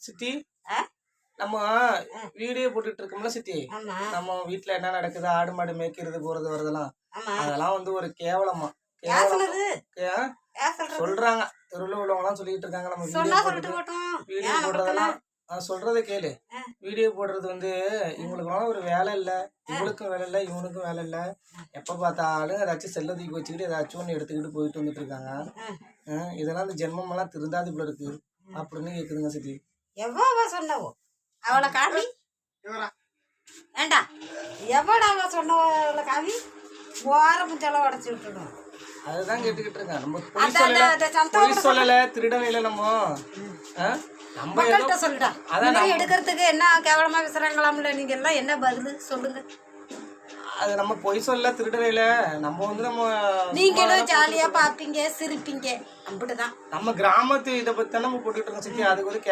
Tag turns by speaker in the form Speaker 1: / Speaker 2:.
Speaker 1: சித்தி? நம்ம வீடியோ போட்டுட்டு இருக்கோம்ல சித்தி? நம்ம வீட்ல என்ன நடக்குது? ஆடு மாடு மேய்க்கிறது போறது வரதெல்லாம் அதெல்லாம் வந்து ஒரு கேவலமா. சொல்றாங்க. தெருவில் உள்ளவங்கலாம் சொல்லிட்டு இருக்காங்க. நம்ம வீடியோ
Speaker 2: போட்டோம்.
Speaker 1: வீடியோ போடுறதெல்லாம் சொல்றதை கேளு. வீடியோ போடுறது வந்து இவங்களுக்குலாம் ஒரு வேலை இல்ல. இவளுக்கும் வேலை இல்ல. இவனுக்கும் வேலை இல்ல. எப்ப பார்த்தாலும் ஏதாச்சும் செல்ல தூக்கி வச்சுக்கிட்டு ஏதாச்சும் ஒன்று எடுத்துக்கிட்டு போயிட்டு வந்துட்டு இருக்காங்க. இதெல்லாம் இந்த ஜென்மமெல்லாம் திருந்தாது இப்படி இருக்கு. அப்படின்னு கேக்குதுங்க சித்தி.
Speaker 2: எவ்வளோ சொன்னவோ. அவளை காமி. வேண்டா எவ்வளோ அவ சொன்னவளை காமி. ஓர முஞ்செல்லாம் உடச்சி விட்டுடும்
Speaker 1: அதுதான் கேட்டுக்கிட்டு இருக்கேன். நம்ம பொய் சொல்லல. திருடன இல்ல நம்ம. ஆ? நம்ம ஏதோ
Speaker 2: மக்கள்கிட்ட சொல்லுடா.
Speaker 1: அதான்
Speaker 2: எடுக்கிறதுக்கு என்ன கேவலமா விசுறாங்களாம்ல நீங்க எல்லாம்? என்ன பதில்? சொல்லுங்க.
Speaker 1: அது நம்ம பொய் சொல்ல திருடன இல்ல. நம்ம வந்து நம்ம
Speaker 2: நீங்களும் ஜாலியா பாப்பீங்க சிரிப்பீங்க. அப்படிதான்.
Speaker 1: நம்ம கிராமத்து இதை பத்தி தான் நம்ம போட்டுட்டு இருக்கோம் சித்தி. அதுக்கு வந்து